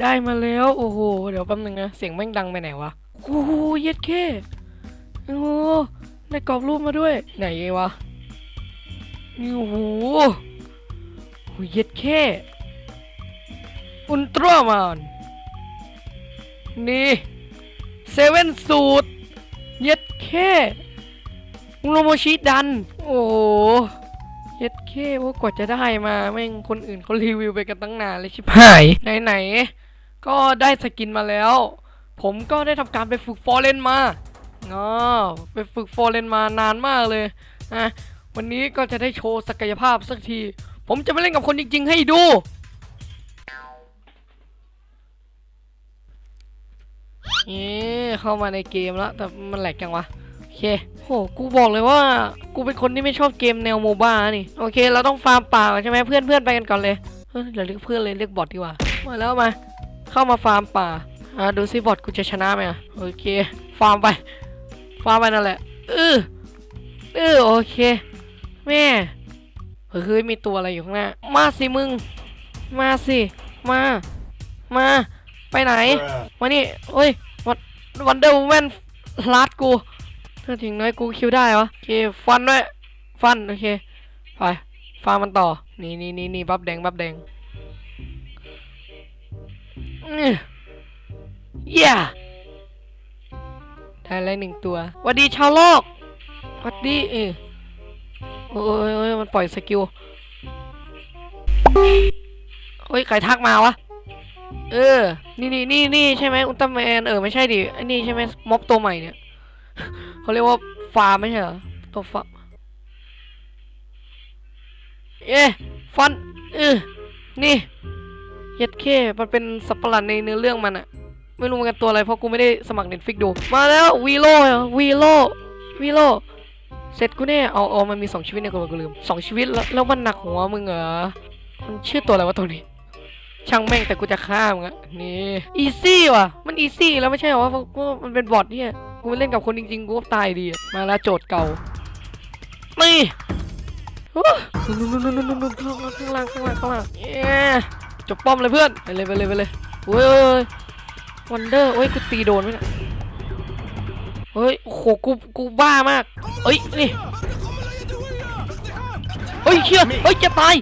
ได้มาแล้ว โอ้โห เดี๋ยวแป๊บนึงนะ เสียงแม่งดังไปไหนวะโอ้โหเย็ดเคโอ้โหได้กรอบรูปมาด้วย ไหนวะนี่โอ้โหโอ้ยเย็ดเคอุลตร้าแมนนี่เซเว่นสูตร เย็ดเคโรโมชิดัน โอ้โห เย็ดเคว่ากว่าจะได้มาแม่งคนอื่นเขารีวิวไปกันตั้งนานเลยชิบหายไหนๆก็ได้สกินมาแล้ว ผมก็ได้ทำการไปฝึกฟอร์เรนมาอ๋อไปฝึกฟอร์เรนมานานมากเลยนะวันนี้ก็จะได้โชว์ศักยภาพสักที ผมจะไปเล่นกับคนจริง ๆ ให้ดูเอ๊ะเข้ามาในเกมแล้ว แต่มันแหลกจังวะโอ เคโหกูบอกเลยว่ากูเป็นคนที่ไม่ชอบเกมแนวโมบ้านี่โอเค เราต้องฟาร์มป่าก่อนใช่ไหมเพื่อนเพื่อนไปกันก่อนเลยเฮ้ยเดี๋ยวเรียกเพื่อนเลยเรียกบอทดีกว่ามาแล้วมา เข้ามาฟาร์มป่าอ่าดูซิบอทกูจะชนะไหมอะโอเค ฟาร์มไป ฟาร์มไปนั่นแหละเออเออโอเค แม่เฮ้ยเฮ้ยมีตัวอะไรอยู่ข้างหน้า มาสิมึง มาสิ มา มา ไปไหน มานี่โอ้ยวันวันเดอร์แมนลัดกู ถ้าถึงน้อยกูคิวได้วะโอเคฟันด้วยฟันโอเคไปฟาร์มมันต่อนี่นี่นี่นี่บับแดงบับแดงอื้อเย้ได้แล้วหนึ่งตัวหวัสดีชาวโลกหวัสดีเออโอ้ยอยมันปล่อยสกิลโอ้ยใครทักมาวะ เออ นี่นี่นี่นี่ใช่ไหมอุลตร้าแมน เออ ไม่ใช่ดิไอ้นี่ใช่ไหมม็อบตัวใหม่เนี่ย เขาเรียกว่าฟาร์มไม่ใช่เหรอตัวฟาร์มเอ๊ะฟันเออนี่เย็ดเคมันเป็นสัตว์ประหลาดในเนื้อเรื่องมันอะไม่รู้เหมือนกันตัวอะไรเพราะกูไม่ได้สมัครเน็ตฟิกดู มาแล้ววีโร่วีโร่วีโร่เสร็จกูแน่เอาเอามันมีสองชีวิตเนี่ยกูกูลืมสองชีวิตแล้วแล้วมันหนักหัวมึงเหรอมันชื่อตัวอะไรวะตัวนี้ ช่างแม่งแต่กูจะฆ่ามึงอะนี่อีซี่ว่ะ มันอีซี่แล้วไม่ใช่เหรอวะเพราะว่ามันเป็นบอทเนี่ย กูไปเล่นกับคนจริงๆ กูก็ตายดีอะมาแล้วโจทย์เก่านี่โอ้นู่นนู่นนู่นนู่นนู่นข้างล่างข้างล่างข้างล่างเย้จบป้อมเลยเพื่อน ไปเลยไปเลยไปเลยโอ้ยโอ้ยวันเดอร์โอ้ย กูตีโดนไหมเนี่ยเฮ้ยโอ้โหกู กูบ้ามากเอ้ย นี่ เฮ้ยเชี่ยเฮ้ย จะตาย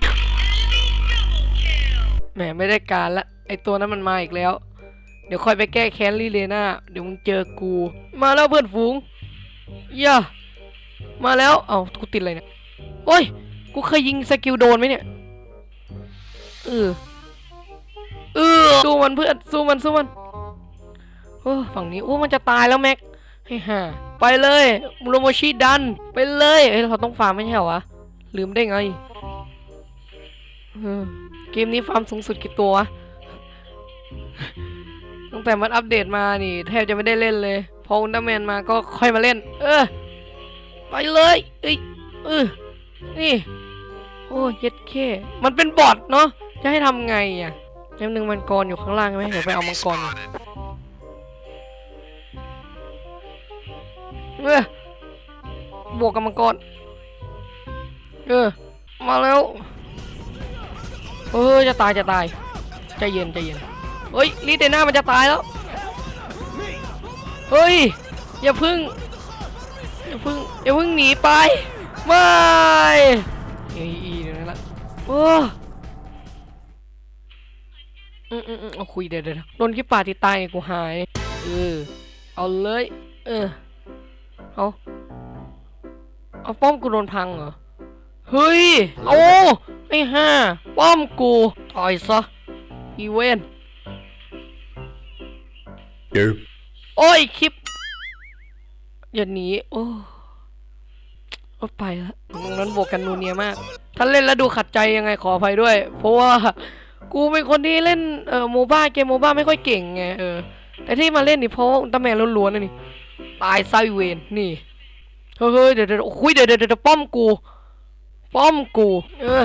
แหม ไม่ได้การละ ไอตัวนั้นมันมาอีกแล้ว เดี๋ยวค่อยไปแก้แค้นลีเลน่าเดี๋ยวมึงเจอกู มาแล้วเพื่อนฝูงย่ามาแล้ว เอากูติดอะไรเนี่ย โอ้ย กูเคยยิงสกิลโดนไหมเนี่ย เออ เออ สู้มันเพื่อน สู้มัน สู้มัน โอ้ฝั่งนี้ โอ้ มันจะตายแล้วแม็ก ให้ห่า ไปเลยโรโมชิดัน ไปเลย เอ้ย เราต้องฟาร์มไม่ใช่เหรอวะ ลืมได้ไง เกมนี้ฟาร์มสูงสุดกี่ตัววะ แต่มันอัปเดตมานี่ แทบจะไม่ได้เล่นเลย พออุลตร้าแมนมาก็ค่อยมาเล่น เออ ไปเลยเอ้ยเออนี่โอ้เย็ดเคมันเป็นบอทเนาะจะให้ทำไงอะแป๊บนึงมังกรอยู่ข้างล่างใช่ไหมเดี๋ยวไปเอามังกรเออบวกกับมังกรเออมาแล้วเออจะตายจะตายใจเย็นใจเย็น เฮ้ยลีเดน่ามันจะตายแล้ว เฮ้ย อย่าพึ่ง อย่าพึ่ง อย่าพึ่งหนีไป ไม่อีอีเดี๋ยวนั้นละโอ้อืมอืมอืมเอาคุยเดี๋ยวเดี๋ยวโดนขี้ป่าที่ตายกูหาย เออ เอาเลย เออ เอาเอาป้อมกูโดนพังเหรอ เฮ้ย โอ้ ไอ้ห่าป้อมกู ต่อยซะ อีเวน Nope. โอ้ยคลิป อย่าหนีโอ้โอ้ไปละตรงนั้นบวกกันนูเนียมาก ถ้าเล่นแล้วดูขัดใจยังไงขออภัยด้วย เพราะว่ากูเป็นคนที่เล่นเอ่อโมบ้าเกมโมบ้าไม่ค่อยเก่งไงเออแต่ที่มาเล่นนี่เพราะว่าอุลตร้าแมนล้วนๆนะนี่ตายไซเวนนี่เฮ้ยเดี๋ยวเดี๋ยวโอ้ยเดี๋ยวเดี๋ยวเดี๋ยวป้อมกู ป้อมกู เออ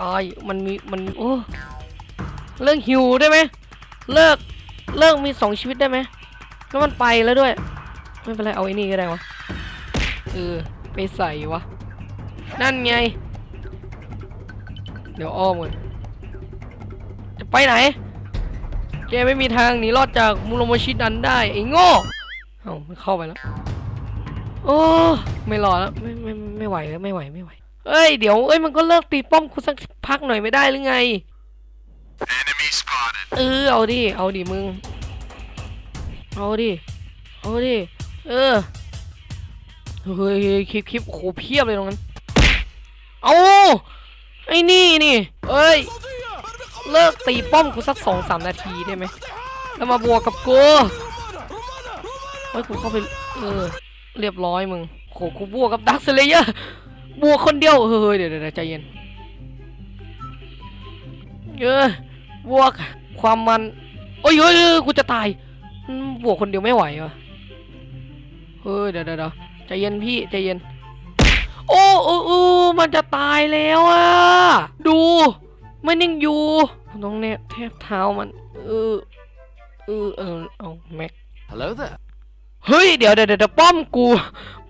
ตายมันมีมันโอ้เลิกหิวได้ไหมเลิก เลิกมีสองชีวิตได้ไหมแล้วมันไปแล้วด้วย ไม่เป็นไรเอาไอ้นี่ก็ได้วะเออไปใส่วะ นั่นไง เดี๋ยวอ้อมก่อนจะไปไหน แกไม่มีทางหนีรอดจากมูโรโมชิดันได้ไอ้โง่เอ้ามันเข้าไปแล้ว โอ้ไม่รอแล้วไม่ไม่ไม่ไหวแล้วไม่ไหวไม่ไหวเอ้ยเดี๋ยวเอ้ยมันก็เลิกตีป้อมกูสักพักหน่อยไม่ได้หรือไง เออเอาดิ เอาดิมึง เอาดิ เอาดิ เออ เฮ้ยคลิปคลิปโอ้โหเพียบเลยตรงนั้น เอาไอ้นี่นี่เอ้ย เลิกตีป้อมกูสักสองสามนาทีได้ไหม แล้วมาบวกกับกูเฮ้ยกูเข้าไป เออ เรียบร้อยมึงโหกูบวกกับดักเซเลเยอร์บวกคนเดียว เฮ้ยเดี๋ยวเดี๋ยวใจเย็นเออ บวกความมัน โอ้ยเฮ้ยเฮ้ยกูจะตายอืมบวกคนเดียวไม่ไหววะเฮ้ยเดี๋ยวเดี๋ยวเดี๋ยวใจเย็นพี่ใจเย็น โอ้โอ้โอ้มันจะตายแล้วอะ ดูมันยังอยู่ตรงเนี้ยแทบเท้ามันเออเออเออเอาแม็ก Hello there. เฮ้ยเดี๋ยวเดี๋ยวเดี๋ยวป้อมกู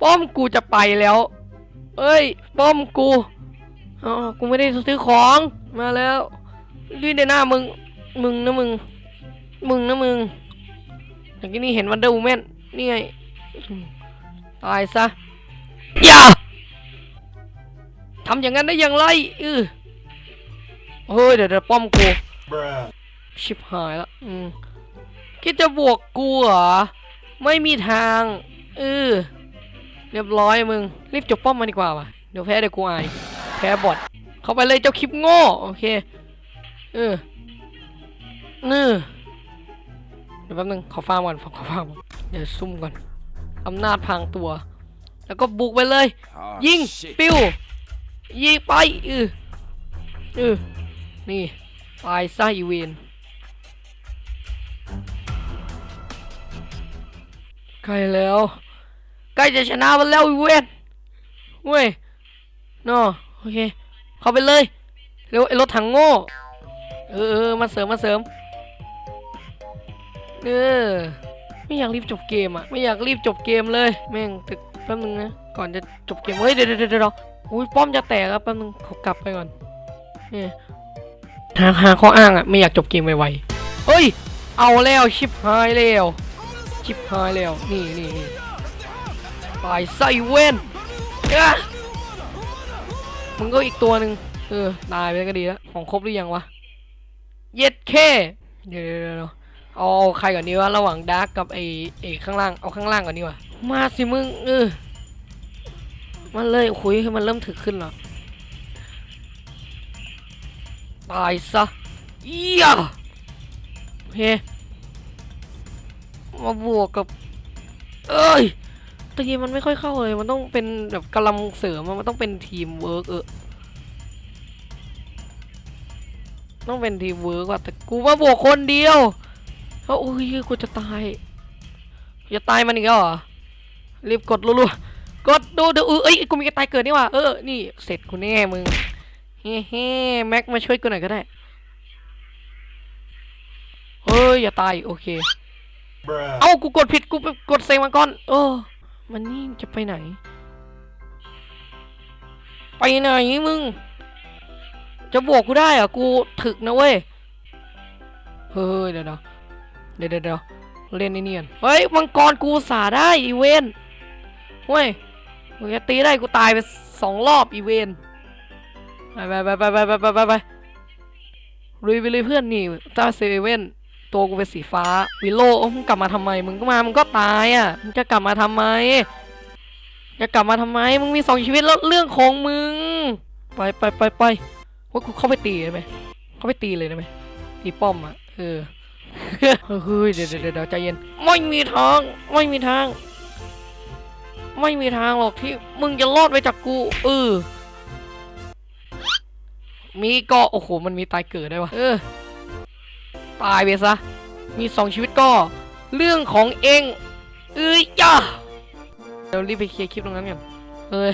ป้อมกูจะไปแล้วเอ้ย ป้อมกูอ๋อกูไม่ได้ซื้อของมาแล้ว รีดในหน้ามึง มึงนะมึง มึงนะมึงอย่างนี้นี่เห็นวันเดอร์วูแมนนี่ไง ตายซะ อย่าทำอย่างนั้นได้อย่างไรเออเฮ้ย เดี๋ยวเดี๋ยวป้อมกู ชิบหายละอืมคิดจะบวกกูเหรอ ไม่มีทางเออเรียบร้อยมึง รีบจบป้อมมันดีกว่าว่ะ เดี๋ยวแพ้เดี๋ยวกูอาย แพ้บอทเข้าไปเลยเจ้าคลิปโง่ โอเค เออนี่เดี๋ยวแป๊บนึงขอฟาร์มก่อนขอฟาร์มก่อนเดี๋ยวซุ่มก่อนอำนาจพรางตัว แล้วก็บุกไปเลย Oh, ยิง shit. ปิ้ว ยิงไปเออเออนี่ตายซะอีเวนใกล้แล้วใกล้จะชนะมันแล้วอีเวนเว้ยเนาะโอเค เข้าไปเลย เร็วไอ้รถถังโง่ เออเออมาเสริมมาเสริม เออ ไม่อยากรีบจบเกมอะ ไม่อยากรีบจบเกมเลย แม่งตึกแป๊บนึงนะ ก่อนจะจบเกม เฮ้ย เดี๋ยวเดี๋ยวเดี๋ยวอุ้ยป้อมจะแตกแล้วแป๊บนึงขอกลับไปก่อนนี่หาหาข้ออ้างอะ ไม่อยากจบเกมไวๆเฮ้ย เอาแล้วชิปหายแล้ว ชิปหายแล้ว นี่นี่นี่ตายไซเว่นอะมึงก็อีกตัวหนึ่งเออตายไปก็ดีแล้ว ของครบหรือยังวะ เย็ดเคเดี๋ยวเดี๋ยวเดี๋ยวเอาเอาใครก่อนดีวะระหว่างดาร์กกับไอ้ไอ้ข้างล่างเอาข้างล่างก่อนดีกว่ามาสิมึงเออมันเลยคุยคือมันเริ่มถึกขึ้นแล้วตายซะเอียโอเคมาบวกกับ เอ้ยตะกี้มันไม่ค่อยเข้าเลย มันต้องเป็นแบบกำลังเสริมมันต้องเป็นทีมเวิร์กเออ ต้องเป็นทีมเวิร์กว่ะแต่กูมาบวกคนเดียวเฮ้ยโอ้ยกูจะตายจะตายมันอีกแล้วเหรอรีบกดรัวๆกดดูดูเอ้ยกูมีกระต่ายเกิดนี่ว่ะเออนี่เสร็จกูแน่มึงเฮ้เฮ้แม็กมาช่วยกูหน่อยก็ได้เฮ้ยอย่าตายโอเค Bruh. เอ้ากูกดผิดกูไปกดเซงมาก่อนเออมันนี่จะไปไหน ไปไหนมึง จะบวกกูได้เหรอะกูถึกนะเว้ย เฮ้ยเดี๋ยวเดี๋ยวเดี๋ยวเดี๋ยวเดี๋ยวเล่นเนียนเฮ้ยมังกรกูสาได้อีเวนเว้ยมึงจะตีได้กูตายไปสองรอบอีเวนไปไปไปไปไปไปไปไปไปลุยไปเลยเพื่อนนี่ตาเซเว่นตัวกูเป็นสีฟ้าวิโลมึงกลับมาทำไม มึงก็มา มึงก็ตายอะ มึงจะกลับมาทำไม จะกลับมาทำไม มึงมีสองชีวิตแล้วเรื่องของมึง ไปไปไปไป ว่ากูเข้าไปตีได้ไหมเข้าไปตีเลยได้ไหมตีป้อมอะเออเฮ้ยเดี๋ยวเดี๋ยวเดี๋ยวใจเย็น ไม่มีทาง ไม่มีทาง ไม่มีทางหรอกที่มึงจะรอดไปจากกูเออมีก็โอ้โหมันมีตายเกิดได้วะเออ ตายไปซะ มีสองชีวิตก็ เรื่องของเองเอ้ยย่าเดี๋ยวรีบไปเคลียร์คลิปตรงนั้นกันเอ้ย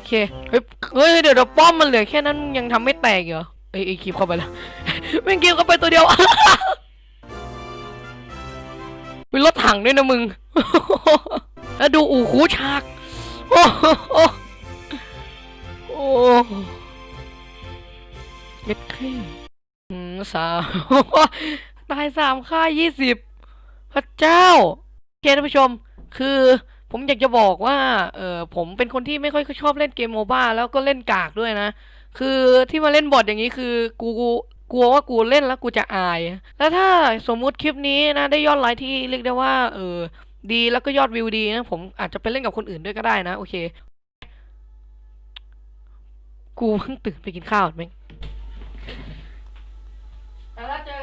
อเคเฮ้ยเฮ้ยเดี๋ยวเดี๋ยวป้อมมันเหลือแค่นั้นยังทำไม่แตกเหรอเอ้ยเอ้คลิปเข้าไปแล้วแม่งคลิปเข้าไปตัวเดียวมีรถถังด้วยนะมึง แล้วดูอู่คูฉาก โอ้โหเย็ดแค่อืมสาวตายสามค่ายี่สิบพระเจ้า โอเคท่านผู้ชม คือ ผมอยากจะบอกว่า เออผมเป็นคนที่ไม่ค่อยชอบเล่นเกมโมบ้าแล้วก็เล่นกากด้วยนะ คือที่มาเล่นบอดอย่างนี้คือกูกลัวว่ากูเล่นแล้วกูจะอาย แล้วถ้าสมมุติคลิปนี้นะได้ยอดไลค์ที่เรียกได้ว่า เออ ดีแล้วก็ยอดวิวดีนะ ผมอาจจะไปเล่นกับคนอื่นด้วยก็ได้นะ โอเค กูเพิ่งตื่นไปกินข้าวมั้งแล้วเจอ